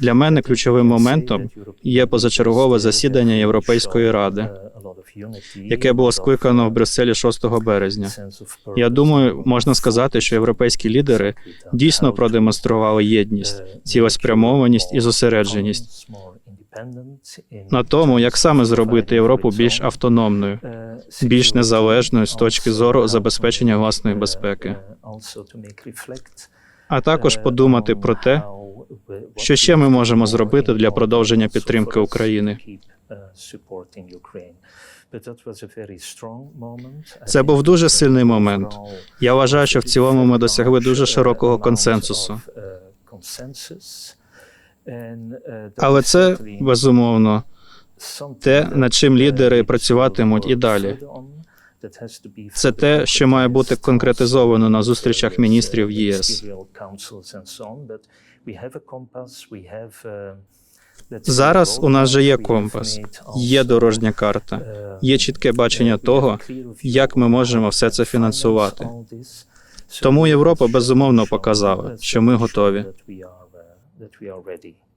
Для мене ключовим моментом є позачергове засідання Європейської ради, яке було скликано в Брюсселі 6 березня. Я думаю, можна сказати, що європейські лідери дійсно продемонстрували єдність, цілеспрямованість і зосередженість на тому, як саме зробити Європу більш автономною, більш незалежною з точки зору забезпечення власної безпеки, а також подумати про те, що ще ми можемо зробити для продовження підтримки України. Це був дуже сильний момент. Я вважаю, що в цілому ми досягли дуже широкого консенсусу. Але це безумовно те, над чим лідери працюватимуть і далі. Це те, що має бути конкретизовано на зустрічах міністрів ЄС. Зараз у нас же є компас, є дорожня карта, є чітке бачення того, як ми можемо все це фінансувати. Тому Європа безумовно показала, що ми готові.